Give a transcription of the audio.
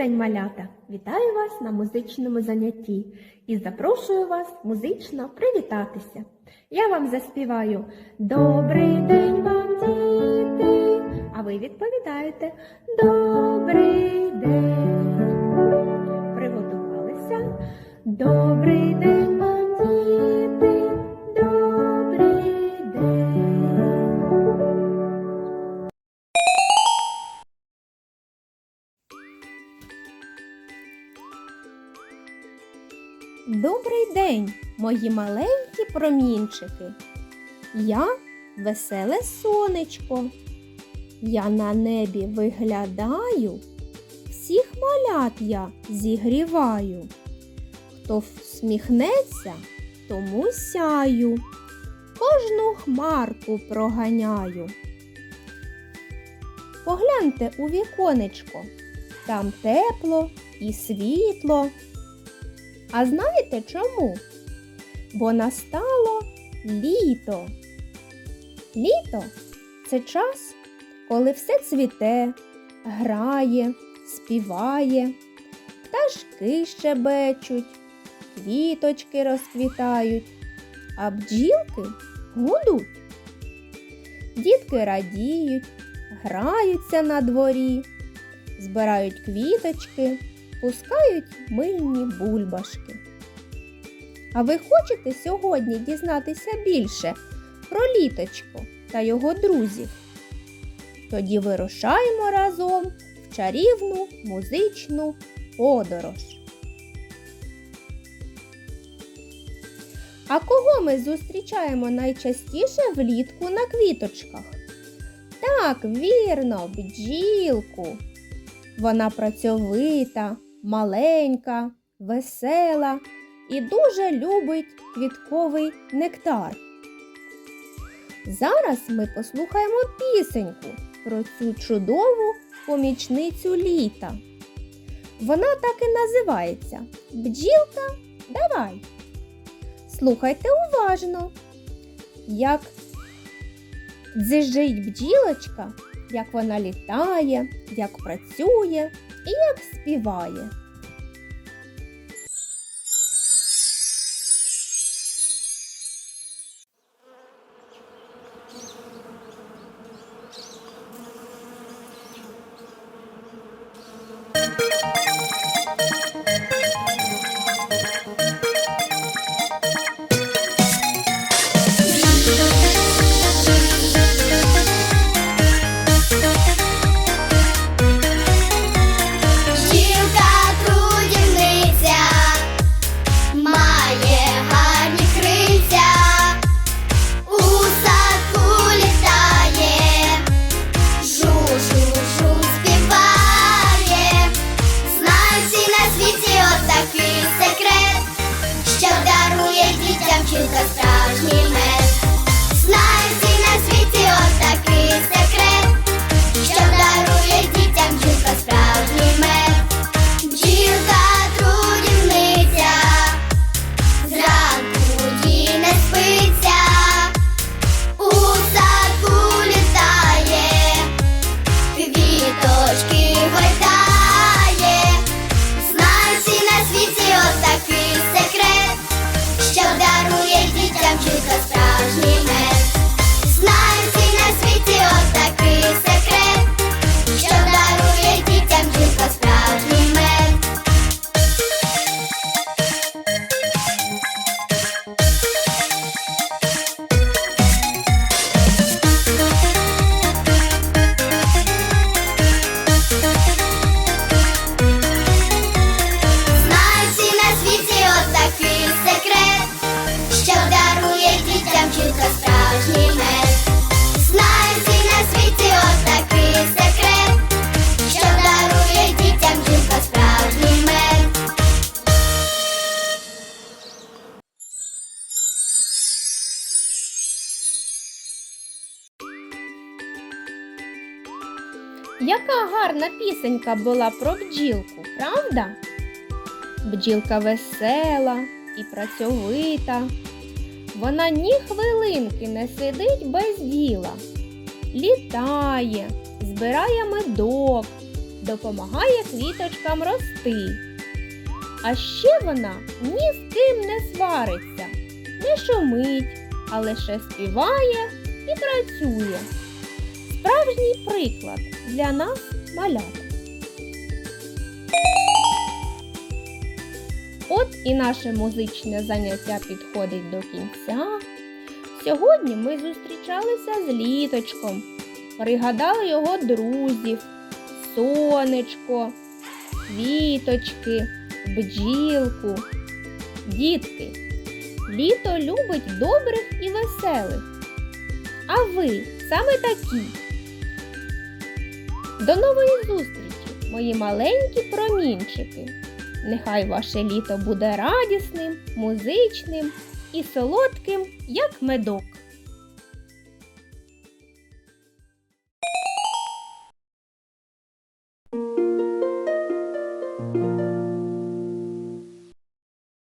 день, малята! Вітаю вас на музичному занятті і запрошую вас музично привітатися. Я вам заспіваю Добрий день вам, діти! А ви відповідаєте Добрий день. Приготувалися. Добрий Добрий день, мої маленькі промінчики. Я веселе сонечко. Я на небі виглядаю, всіх малят я зігріваю. Хто всміхнеться, тому сяю, кожну хмарку проганяю. Погляньте у віконечко, там тепло і світло. А знаєте чому? Бо настало літо. Літо це час, коли все цвіте, грає, співає, пташки щебечуть, квіточки розквітають, а бджілки гудуть. Дітки радіють, граються на дворі, збирають квіточки пускають мильні бульбашки. А ви хочете сьогодні дізнатися більше про літочко та його друзів? Тоді вирушаємо разом в чарівну музичну подорож. А кого ми зустрічаємо найчастіше влітку на квіточках? Так, вірно, бджілку. Вона працьовита, маленька, весела і дуже любить квітковий нектар. Зараз ми послухаємо пісеньку про цю чудову помічницю літа. Вона так і називається Бджілка давай. Слухайте уважно, як дзижить бджілочка, як вона літає, як працює і як співає. Яка гарна пісенька була про бджілку, правда? Бджілка весела і працьовита. Вона ні хвилинки не сидить без діла. Літає, збирає медок, допомагає квіточкам рости. А ще вона ні з ким не свариться, не шумить, а лише співає і працює. Справжній приклад для нас малят. От і наше музичне заняття підходить до кінця. Сьогодні ми зустрічалися з літочком, пригадали його друзів, сонечко, квіточки, бджілку. Дітки, літо любить добрих і веселих. А ви саме такі. До нової зустрічі, мої маленькі промінчики. Нехай ваше літо буде радісним, музичним і солодким, як медок.